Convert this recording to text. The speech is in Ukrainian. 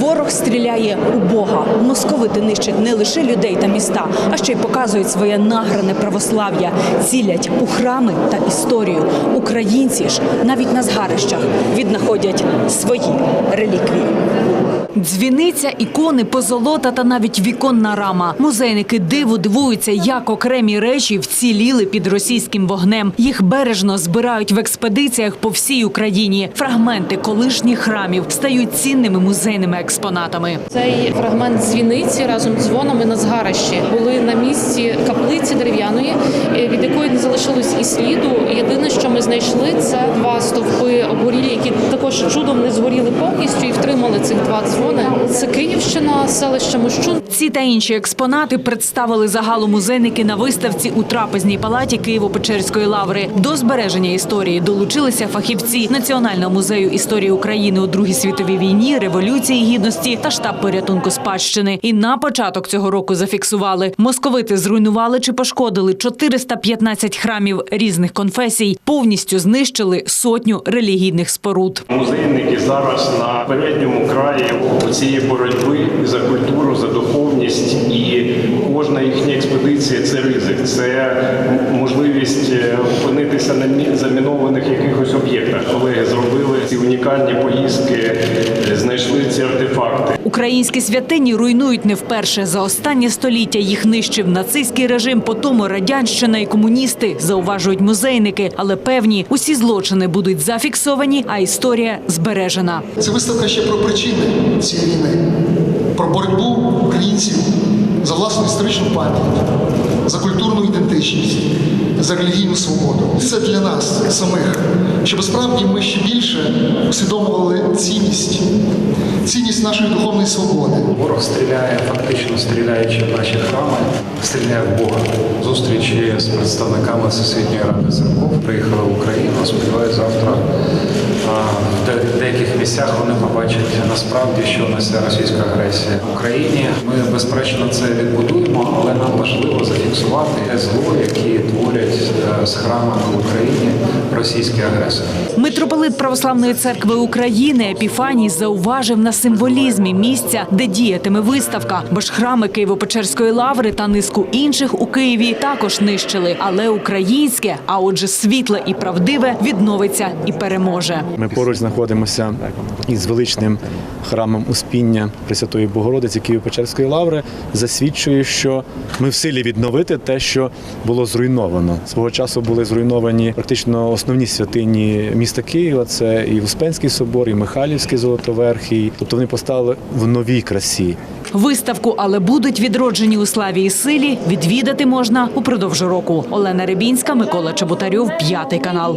Ворог стріляє у Бога. Московити нищать не лише людей та міста, а ще й показують своє награне православ'я, цілять у храми та історію. Українці ж навіть на згарищах віднаходять свої реліквії. Дзвіниця, ікони, позолота та навіть віконна рама. Музейники диву дивуються, як окремі речі вціліли під російським вогнем. Їх бережно збирають в експедиціях по всій Україні. Фрагменти колишніх храмів стають цінними музейними експонатами. Цей фрагмент дзвіниці разом з дзвонами на згарищі були на місці каплиці дерев'яної, е, від якої не залишилось і сліду. Єдине, що ми знайшли, це два стовпи обгорілі, які також чудом не згоріли повністю і втримали цих два дзвони. Це Київщина, селище Мощун. Ці та інші експонати представили загалу музейники на виставці у трапезній палаті Києво-Печерської лаври. До збереження історії долучилися фахівці Національного музею історії України у Другій світовій війні, революції гідності та штаб порятунку спадщини. І на початок цього року зафіксували московити зруйнували чи пошкодили 415 храмів різних конфесій, повністю знищили сотню релігійних споруд. Музейники зараз на передньому краї цієї боротьби за культуру, за духовність, і кожна їхня експедиція це ризик, це можливість е, опинитися на мі- замінованих якихось об'єктах. Колеги зробили ці унікальні поїздки, ці артефакти. Українські святині руйнують не вперше. За останнє століття їх нищив нацистський режим, потому радянщина і комуністи, зауважують музейники. Але певні, усі злочини будуть зафіксовані, а історія збережена. Це виставка ще про причини цієї війни, про боротьбу українців за власну історичну пам'ять, за культурну ідентичність, за релігійну свободу. Це для нас самих, щоб справді ми ще більше усвідомлювали цінність, цінність нашої духовної свободи. Ворог стріляє, фактично стріляючи в наші храми, стріляє в Бога. Зустрічі з представниками Всесвітньої ради церков приїхали в Україну. Сподіваюся, завтра в деяких місцях вони побачать насправді, що несе російська агресія в Україні. Ми безперечно це відбудуємо, але нам важливо зафіксувати зло, які творять з храмами в Україні російські агресори. Митрополит Православної церкви України Епіфаній зауважив на символізмі місця, де діятиме виставка, бо ж храми Києво-Печерської лаври та низку інших у Києві також нищили. Але українське, а отже, світле і правдиве відновиться і переможе. Ми поруч знаходимося із величним храмом Успіння Пресвятої Богородиці Києво-Печерської лаври. Засвідчує, що ми в силі відновити те, що було зруйновано. Свого часу були зруйновані практично основні святині міста Києва. Це і Успенський собор, і Михайлівський золотоверхий. Тобто вони постали в новій красі. Виставку, але будуть відроджені у славі і силі. Відвідати можна упродовж року. Олена Рибінська, Микола Чеботарьов, п'ятий канал.